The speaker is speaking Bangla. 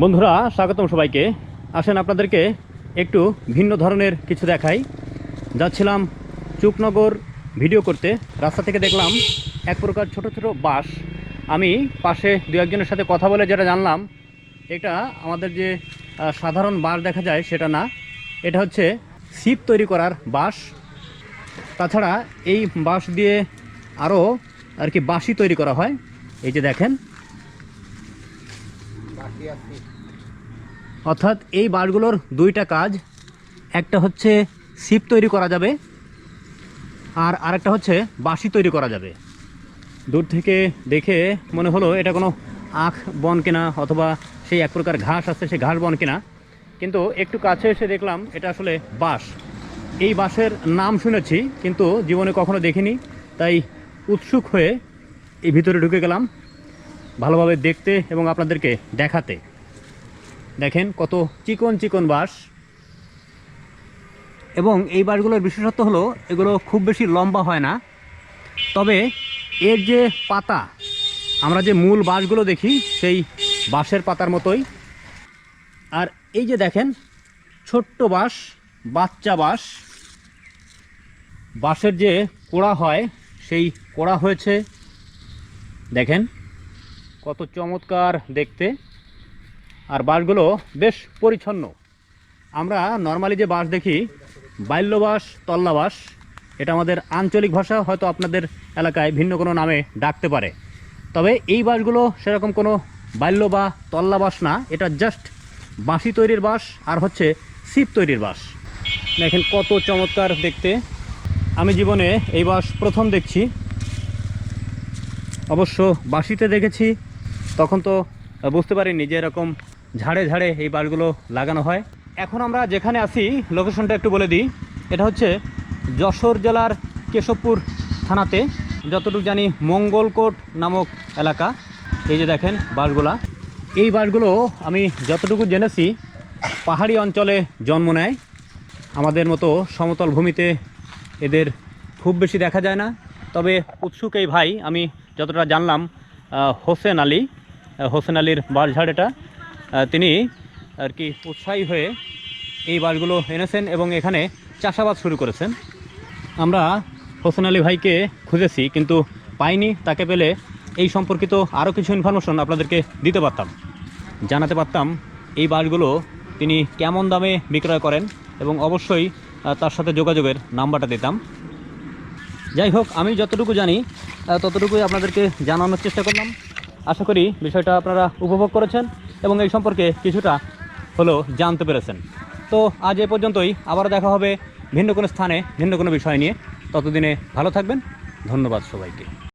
বন্ধুরা, স্বাগতম সবাইকে। আসেন আপনাদেরকে একটু ভিন্ন ধরনের কিছু দেখাই। যাচ্ছিলাম চুপনগর ভিডিও করতে। রাস্তা থেকে দেখলাম এক প্রকার ছোট ছোট বাস আমি পাশে দু একজনের সাথে কথা বলে যেটা জানলাম, এটা আমাদের যে সাধারণ বাস দেখা যায় সেটা না। এটা হচ্ছে সিপ তৈরি করার বাস তাছাড়া এই বাঁশ দিয়ে আরও আর কি বাঁশি তৈরি করা হয়। এই যে দেখেন অর্থাৎ এই বাঁশগুলোর দুইটা কাজ, একটা হচ্ছে সিপ তৈরি করা যাবে, আর আরেকটা হচ্ছে বাঁশি তৈরি করা যাবে। দূর থেকে দেখে মনে হলো এটা কোনো আখ বন কেনা, অথবা সেই এক প্রকার ঘাস আছে, সেই ঘাস বন কেনা। কিন্তু একটু কাছে এসে দেখলাম এটা আসলে বাঁশ। এই বাঁশের নাম শুনেছি, কিন্তু জীবনে কখনো দেখিনি, তাই উৎসুক হয়ে এই ভিতরে ঢুকে গেলাম। ভালোভাবে দেখতে এবং আপনাদেরকে দেখাতে। দেখেন কত চিকন চিকন বাঁশ। এবং এই বাঁশগুলোর বিশেষত্ব হলো, এগুলো খুব বেশি লম্বা হয় না। তবে এর যে পাতা, আমরা যে মূল বাঁশগুলো দেখি, সেই বাঁশের পাতার মতোই। আর এই যে দেখেন, ছোট্ট বাঁশ, বাচ্চা বাঁশ। বাঁশের যে কোড়া হয়, সেই কোড়া হয়েছে। দেখেন কত চমৎকার দেখতে। আর বাঁশগুলো বেশ পরিচ্ছন্ন। আমরা নর্মালি যে বাঁশ দেখি, বাল্যবাস, তল্লাবাস, এটা আমাদের আঞ্চলিক ভাষা, হয়তো আপনাদের এলাকায় ভিন্ন কোনো নামে ডাকতে পারে। তবে এই বাঁশগুলো সেরকম কোনো বাল্য বা তল্লাবাস না, এটা জাস্ট বাঁশি তৈরির বাঁশ আর হচ্ছে সিপ তৈরির বাঁশ দেখেন কত চমৎকার দেখতে। আমি জীবনে এই বাঁশ প্রথম দেখছি। অবশ্য বাঁশিতে দেখেছি তখন তো বুঝতে পারিনি যে এরকম ঝাড়ে ঝাড়ে এই বাঁশগুলো লাগানো হয়। এখন আমরা যেখানে আছি লোকেশনটা একটু বলে দিই। এটা হচ্ছে যশোর জেলার কেশবপুর থানাতে, যতটুকু জানি মঙ্গলকোট নামক এলাকা। এই যে দেখেন বাসগুলা এই বাসগুলো আমি যতটুকু জেনেছি, পাহাড়ি অঞ্চলে জন্ম নেয়। আমাদের মতো সমতল ভূমিতে এদের খুব বেশি দেখা যায় না। তবে উৎসুক এই ভাই, আমি যতটা জানলাম হোসেন আলী। হোসেন আলীর বাঁশঝাড় এটা। তিনি আর কি উৎসাহী হয়ে এই বাঁশগুলো এনেছেন এবং এখানে চাষাবাদ শুরু করেছেন। আমরা হোসেন আলী ভাইকে খুঁজেছি কিন্তু পাইনি, তাকে পেলে এই সম্পর্কিত আরও কিছু ইনফরমেশন আপনাদেরকে দিতে পারতাম। জানাতে পারতাম এই বাসগুলো তিনি কেমন দামে বিক্রয় করেন এবং অবশ্যই তার সাথে যোগাযোগের নাম্বারটা দিতাম। যাই হোক, আমি যতটুকু জানি ততটুকুই আপনাদেরকে জানানোর চেষ্টা করলাম। আশা করি বিষয়টা আপনারা উপভোগ করেছেন এবং এই সম্পর্কে কিছুটা হলো জানতে পেরেছেন। তো আজ এ পর্যন্তই আবার দেখা হবে ভিন্ন কোনো স্থানে ভিন্ন কোনো বিষয় নিয়ে। ততদিনে ভালো থাকবেন, ধন্যবাদ সবাইকে।